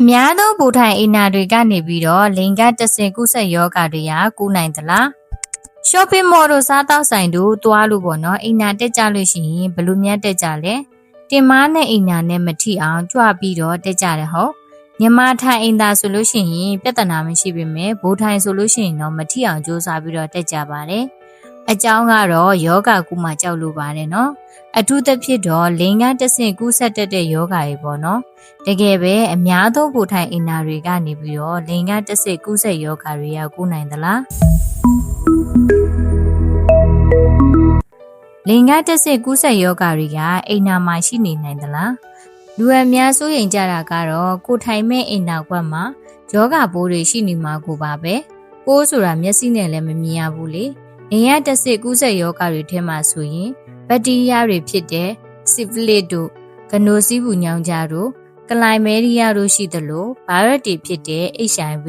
အများသောဘူထိုင်အိနာတွေကနေပြီးတော့လိင်ကတဆင်ကုဆက်ယောဂတွေဟာကူးနိုင်သလား shopping mall တို့စားတောက်ဆိုင်တို့သွားလို့ပေါ့နော်အိနာတက်ကြလို့ရှိရင်ဘယ်လိုများတက်ကြလဲတင်မားနဲ့အိနာနဲ့မထိအောင်ကြွပြီးတော့တက်ကြတယ်ဟုတ်မြမထိုင်အိမ်သာဆိုလို့ရှိရင်ပြဿနာမရှိပေမဲ့ဘူထိုင်ဆိုလို့ရှိရင်တော့မထိအောင်ကြိုးစားပြီးတော့တက်ကြပါတယ် အကြောင်းကတော့ယောဂကူမှကြောက်လို့ပါတယ်နော်အထူးသဖြင့်တော့လိင်ကတဆင်ကူးဆက်တတ်တဲ့ယောဂတွေပေါ့နော်တကယ်ပဲအများသောဘူထိုင်အင်နာတွေကနေပြီးတော့လိင်ကတဆင်ကူးဆက်ယောဂတွေရောက်ကူးနိုင်သလားလင်္ကာတက်စစ်ကူးဆက်ယောဂတွေကအိမ်နာမှာရှိနေနိုင်သလားလူအများစိုးရိမ်ကြတာကတော့ကိုထိုင်မဲ့အိမ်နာကွက်မှာယောဂပိုးတွေရှိနေမှာကိုပါပဲပိုးဆိုတာမျက်စိနဲ့လည်းမမြင်ရဘူးလေ နေရတက်စစ်ကူးဆက်ယောဂတွေထဲမှာဆိုရင်ဘက်တီးရီးယားတွေဖြစ်တဲ့ဆီဖလစ်တို့ဂနိုစီးဘူးညောင်ကြတို့ကလိုင်မဲရီးယားတို့ရှိသလိုဗိုင်းရပ်တွေဖြစ်တဲ့ HIV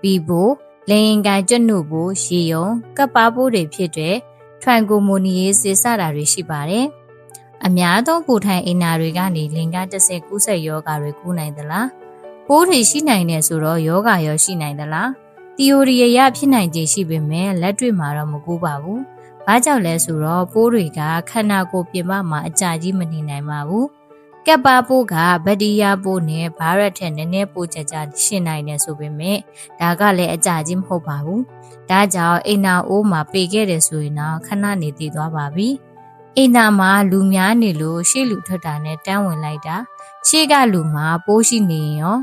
ဘီဘိုလင်ရင်ကန်ကျွတ်နုပိုးရေယုံကပ်ပါပိုးတွေဖြစ်တဲ့ထွန်ကိုမိုနီယေးစေစတာတွေရှိပါတယ်။အများသောကိုထိုင်အင်နာတွေကနေလင်္ကာတစ်ဆယ်ကူးဆက်ယောဂတွေကူးနိုင်သလား။ပိုးတွေရှိနိုင်တဲ့ဆိုတော့ယောဂရောရှိနိုင်သလား။ သီအိုရီအရဖြစ်နိုင်ခြေရှိပေမဲ့လက်တွေ့မှာတော့မကူပါဘူး။ဘာကြောင့်လဲဆိုတော့ပိုးတွေကခန္ဓာကိုယ်ပြင်ပမှာအကြာကြီးမနေနိုင်ပါဘူး။ကပ်ပါပိုးကဘက်တီးရီးယားပိုးနဲ့ဗိုင်းရပ်ထက်နည်းနည်းပိုကြကြရှင်းနိုင်တယ်ဆိုပေမဲ့ဒါကလည်းအကြာကြီးမဟုတ်ပါဘူး။ဒါကြောင့်အိမ်နာအိုးမှာပေခဲ့တယ်ဆိုရင်တော့ခဏနေတည်သွားပါပြီ။အိမ်နာမှာလူများနေလို့ရှေ့လူထွက်တာနဲ့တန်းဝင်လိုက်တာရှေ့ကလူမှာပိုးရှိနေရော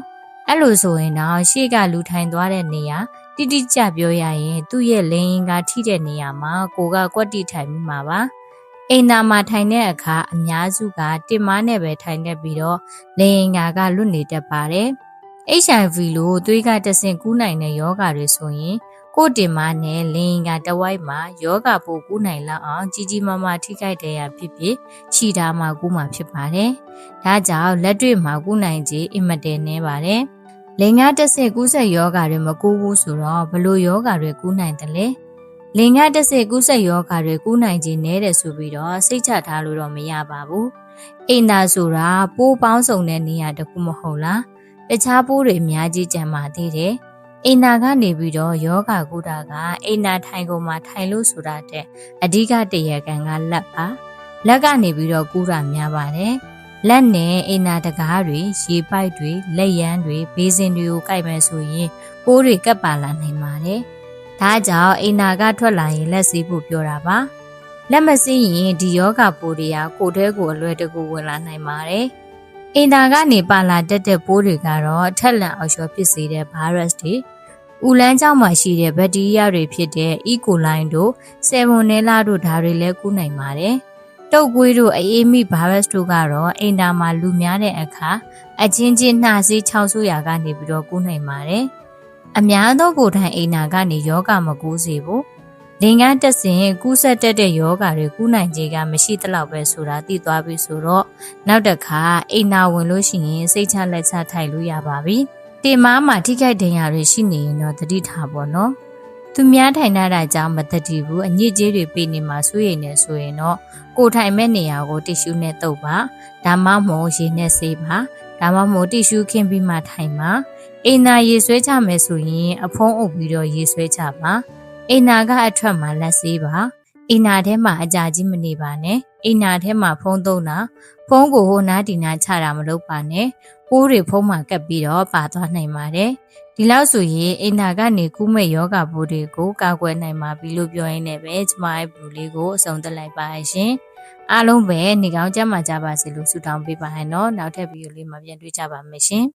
အဲ့လိုဆိုရင်တော့ရှေ့ကလူထိုင်သွားတဲ့နေရာ တိတိကျပြောရရင် သူ့ရဲ့လင်းရင်ကထိတဲ့နေရာမှာကိုကကွက်တိထိုင်မိမှာပါ။အိမ်နာမှာထိုင်တဲ့အခါအများစုကတင်မားနဲ့ပဲထိုင်နေပြီးတော့လေရင်ကာကလွတ်နေတတ်ပါတယ်။ HIV လို့သွေးကတဆင့်ကူးနိုင်တဲ့ယောဂါတွေဆိုရင်ကိုတင်မားနဲ့လင်ကတဝိုက်မှာယောဂပိုကူးနိုင်လောက်အောင်ကြီးကြီးမားမားထိခိုက်တဲ့ရဖြစ်ဖြစ်ခြိထားမှာကူးမှာဖြစ်ပါတယ်။ဒါကြောင့်လက်တွေ့မှာကူးနိုင်ခြင်းအင်မတန်နေပါတယ်။ လင်္ကာတစ်ဆင့်ကူးဆက်ယောဂါတွေမကူးဘူးဆိုတော့ဘလို့ယောဂါတွေကူးနိုင်တယ်လဲ။လင်္ကာတစ်ဆင့်ကူးဆက်ယောဂါတွေကူးနိုင်ခြင်းနည်းတယ်ဆိုပြီးတော့စိတ်ချထားလို့တော့မရပါဘူး။အိမ်သာဆိုတာပိုးပေါင်းစုံတဲ့နေရာတစ်ခုမဟုတ်လား။တခြားပိုးတွေအများကြီးကြံပါသေးတယ်။အိမ်နာကနေပြီးတော့ယောဂကုတာကအိမ်နာထိုင်ကုန်မှာထိုင်လို့ဆိုတာတဲ့အဓိကတရကံကလက်ပါလက်ကနေပြီးတော့ကူတာများပါတယ် လက်နဲ့အိမ်နာတကားတွေရေပိုက်တွေလက်ရမ်းတွေဘေးစင်တွေကိုကိုက်မယ်ဆိုရင်ပိုးတွေကပ်ပါလာနိုင်ပါတယ်ဒါကြောင့်အိမ်နာကထွက်လာရင်လက်စီးဖို့ပြောတာပါလက်မစင်းရင်ဒီယောဂပိုးတွေကကိုယ်ထဲကိုအလွယ်တကူဝင်လာနိုင်ပါတယ်အင်တာကနေပါလာတတ်တဲ့ပိုးတွေကတော့ထက်လန့်အောက်လျှော်ဖြစ်စေတဲ့ virus တွေ။ဦးလန်းကျောင်းမှာရှိတဲ့ဘက်တီးရီးယားတွေဖြစ်တဲ့ E. coli တို့ဆယ်မွန်နဲလာတို့ဒါတွေလည်းကူးနိုင်ပါတယ်။ တုတ်ကွေးတို့အေးမိဗိုင်းရပ်စ်တို့ကတော့အိမ်တာမှာလူများတဲ့အခါအချင်းချင်းနှာစေးချောက်ဆူရာကနေပြီးတော့ကူးနိုင်ပါတယ်။အများသောကိုယ်တိုင်အိမ်နာကနေယောဂမကူးစေဘူး။လင်ကန်းတက်စဉ်ကူးဆက်တက်တဲ့ယောဂတွေကူးနိုင်ခြင်းကမရှိသလောက်ပဲဆိုတာသိသွားပြီဆိုတော့နောက်တစ်ခါအိမ်နာဝင်လို့ရှိရင်စိတ်ချလက်ချထိုင်လို့ရပါပြီ။တင်မားမှာထိခိုက်ဒဏ်ရာတွေရှိနေရင်တော့တတိထားပေါ့နော် သူများထိုင်တာကြောင့်မတတိဘူးအညစ်အကြေးတွေပေးနေမှာစိုးရိမ်နေဆိုရင်တော့ကိုထိုင်မဲ့နေရာကိုတီရှူးနဲ့တုပ်ပါဒါမှမဟုတ်ရေနဲ့ဆေးပါဒါမှမဟုတ်တီရှူးခင်းပြီးမှထိုင်ပါအိမ်နာရေဆွဲချမယ်ဆိုရင်အဖုံးအုပ်ပြီးတော့ရေဆွဲချပါအိမ်နာကအထွက်မှာလက်ဆေးပါအိမ်နာထဲမှာအကြာကြီးမနေပါနဲ့အိမ်နာထဲမှာဖုံးသုံးတာဖုံးကိုဟိုနားဒီနားချတာမလုပ်ပါနဲ့ ပိုးတွေဖုံးမှာကပ်ပြီးတော့ပါသွားနိုင်ပါတယ်ဒီလောက်ဆိုရင်အိမ်နာကနေကူးမဲ့ယောဂပိုးတွေကိုကာကွယ်နိုင်ပါပြီလို့ပြောရင်းနဲ့ပဲကျမရဲ့ဘလူးလေးကိုအဆုံးသတ်လိုက်ပါရှင်အားလုံးပဲနေကောင်းကြမှာကြပါစေလို့ဆုတောင်းပေးပါဟဲ့နော်နောက်ထပ်ဗီဒီယိုလေးမှာပြန်တွေ့ကြပါမယ်ရှင်